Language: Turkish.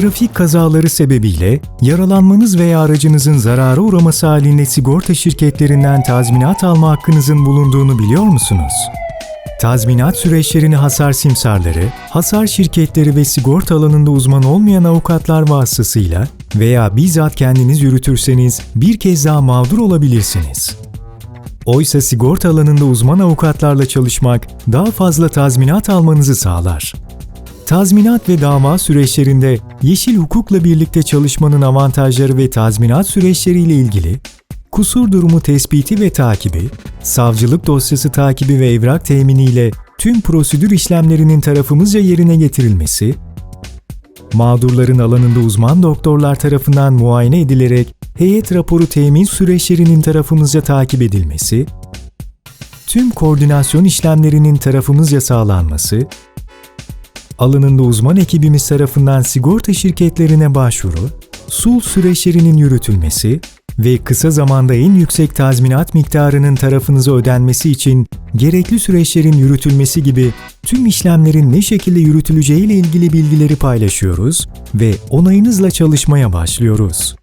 Trafik kazaları sebebiyle yaralanmanız veya aracınızın zarara uğraması halinde sigorta şirketlerinden tazminat alma hakkınızın bulunduğunu biliyor musunuz? Tazminat süreçlerini hasar simsarları, hasar şirketleri ve sigorta alanında uzman olmayan avukatlar vasıtasıyla veya bizzat kendiniz yürütürseniz bir kez daha mağdur olabilirsiniz. Oysa sigorta alanında uzman avukatlarla çalışmak daha fazla tazminat almanızı sağlar. Tazminat ve dava süreçlerinde yeşil hukukla birlikte çalışmanın avantajları ve tazminat süreçleriyle ilgili kusur durumu tespiti ve takibi, savcılık dosyası takibi ve evrak teminiyle tüm prosedür işlemlerinin tarafımızca yerine getirilmesi, mağdurların alanında uzman doktorlar tarafından muayene edilerek heyet raporu temin süreçlerinin tarafımızca takip edilmesi, tüm koordinasyon işlemlerinin tarafımızca sağlanması, alanında uzman ekibimiz tarafından sigorta şirketlerine başvuru, sul süreçlerinin yürütülmesi ve kısa zamanda en yüksek tazminat miktarının tarafınıza ödenmesi için gerekli süreçlerin yürütülmesi gibi tüm işlemlerin ne şekilde yürütüleceği ile ilgili bilgileri paylaşıyoruz ve onayınızla çalışmaya başlıyoruz.